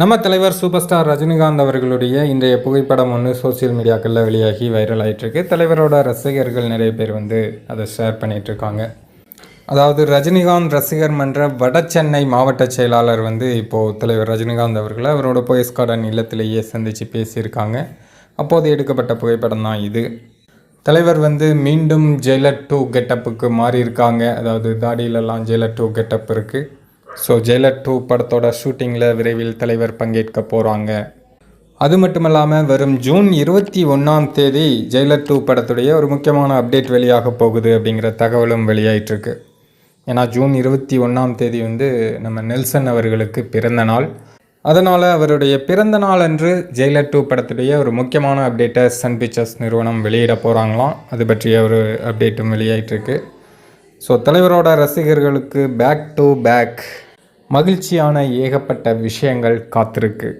நம்ம தலைவர் super star Rajinikanth அவர்களுடைய இன்றைய புகைப்படம் ஒன்று சோஷியல் மீடியாக்களில் வெளியாகி வைரல் ஆகிட்டுருக்கு தலைவரோட ரசிகர்கள் நிறைய பேர் வந்து அதை ஷேர் பண்ணிகிட்ருக்காங்க அதாவது ரஜினிகாந்த் ரசிகர் மன்ற வட சென்னை மாவட்ட செயலாளர் வந்து இப்போது தலைவர் ரஜினிகாந்த் அவர்களை அவரோட போயஸ் கார்டன் இல்லத்திலேயே சந்தித்து பேசியிருக்காங்க. அப்போது எடுக்கப்பட்ட புகைப்படம் தான் இது. தலைவர் வந்து மீண்டும் ஜெயிலர் டூ கெட்டப்புக்கு மாறியிருக்காங்க. அதாவது தாடியிலலாம் ஜெயிலர் டூ கெட்டப் இருக்குது ஸோ ஜெயலட் டூ படத்தோட ஷூட்டிங்கில் விரைவில் தலைவர் பங்கேற்க போகிறாங்க அது மட்டும் இல்லாமல் வரும் ஜூன் இருபத்தி ஒன்றாம் தேதி ஜெயலட் டூ படத்துடைய ஒரு முக்கியமான அப்டேட் வெளியாக போகுது அப்படிங்கிற தகவலும் வெளியாயிட்ருக்கு ஏன்னா ஜூன் இருபத்தி ஒன்றாம் தேதி வந்து நம்ம நெல்சன் அவர்களுக்கு பிறந்த நாள். அதனால் அவருடைய பிறந்த நாள் அன்று ஜெயிலர் டூ படத்துடைய ஒரு முக்கியமான அப்டேட்டை சன் பிக்சர்ஸ் நிறுவனம் வெளியிட போகிறாங்களாம் அது பற்றிய ஒரு அப்டேட்டும் வெளியாயிட்டிருக்கு. ஸோ தலைவரோட ரசிகர்களுக்கு பேக் டு பேக் மகிழ்ச்சியான ஏகப்பட்ட விஷயங்கள் காத்திருக்கு.